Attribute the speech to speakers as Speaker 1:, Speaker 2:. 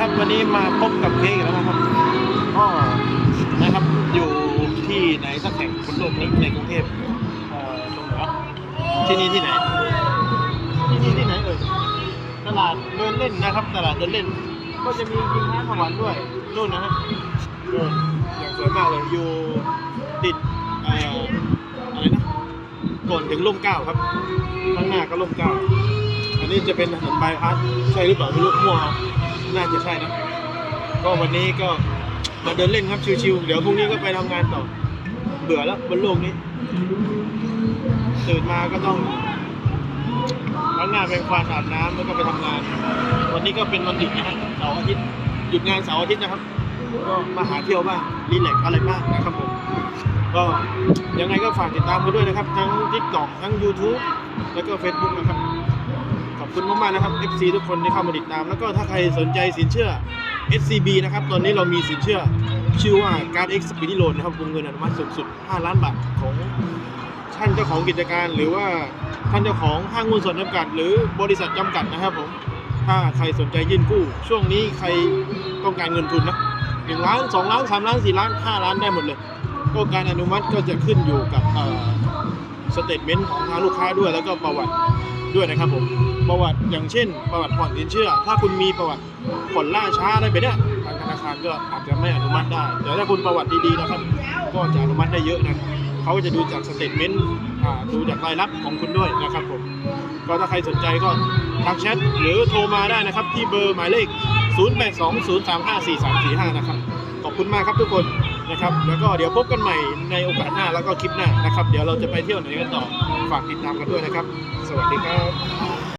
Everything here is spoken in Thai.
Speaker 1: ครับวันนี้มาพบกับเค้กแล้วนะครับก็นะครับอยู่ที่ไหนสักแห่งบนโลกนี้ในกรุงเทพเอ่อตรงไหนวะที่นี่ที่ไหน ที่นี่ที่ไหนเอ่ยตลาดเดินเล่นนะครับ ตลาดเดินเล่น ก็จะมีกินร้านของหวานด้วยนู่นนะฮะโอ้อย่างสวยมากเลยอยู่ติดเอ่ออะไรนะก่อนถึงร่มเกล้าครับข้างหน้าก็ร่มเกล้าอันนี้จะเป็นถนนบายพาสใช่หรือเปล่าไม่รู้มั่ว น่าจะใช่นะก็วันนี้ก็มาเดินเล่นครับชิวๆเดี๋ยวพรุ่งนี้ก็ไปทำงานต่อ เบื่อแล้วบนโลกนี้ตื่นมาก็ต้องล้างหน้าแปรงฟันอาบน้ำแล้วก็ไปทำงาน วันนี้ก็เป็นวันหยุดนะฮะเสาร์อาทิตย์หยุดงานเสาร์อาทิตย์นะครับ ก็มาหาเที่ยวบ้างรีแลกซ์อะไรบ้างนะครับผมก็ยังไงก็ฝากติดตามกันด้วยนะครับ ทั้ง TikTok ทั้ง YouTube แล้วก็ Facebook นะครับ อบคุณมากๆนะครับ FC ทุกคนที่เข้ามาติดตาม แล้วก็ถ้าใครสนใจสินเชื่อ SCB นะครับ ตอนนี้เรามีสินเชื่อชื่อว่าการ X Speedy Loan นะครับวงเงินอนุมัติสูงสุด 5 ล้านบาทของท่านเจ้าของกิจการหรือว่าท่านเจ้าของห้างหุ้นส่วนจำกัด หรือบริษัทจำกัดนะครับผมถ้าใครสนใจยื่นกู้ ช่วงนี้ใครต้องการเงินทุนนะหนึ่งล้านสองล้านสามล้านสี่ล้านห้าล้านได้หมดเลยก็การอนุมัติก็จะขึ้นอยู่กับสเตทเมนต์ของทางลูกค้าด้วยแล้วก็ประวัติ ด้วยนะครับผมประวัติอย่างเช่น ประวัติผ่อนสินเชื่อ ถ้าคุณมีประวัติผ่อนล่าช้าอะไรแบบเนี้ยทางธนาคารก็อาจจะไม่อนุมัติได้ แต่ถ้าคุณประวัติดีๆนะครับ ก็จะอนุมัติได้เยอะนะเขาจะดูจากสเตทเมนต์ดูจากรายรับของคุณด้วยนะครับผมก็ถ้าใครสนใจก็ทักแชทหรือโทรมาได้นะครับ ที่เบอร์หมายเลข 0820354345 นะครับ ขอบคุณมากครับทุกคน นะครับ แล้วก็เดี๋ยวพบกันใหม่ในโอกาสหน้าแล้วก็คลิปหน้านะครับ เดี๋ยวเราจะไปเที่ยวไหนกันต่อ ฝากติดตามกันด้วยนะครับ สวัสดีครับ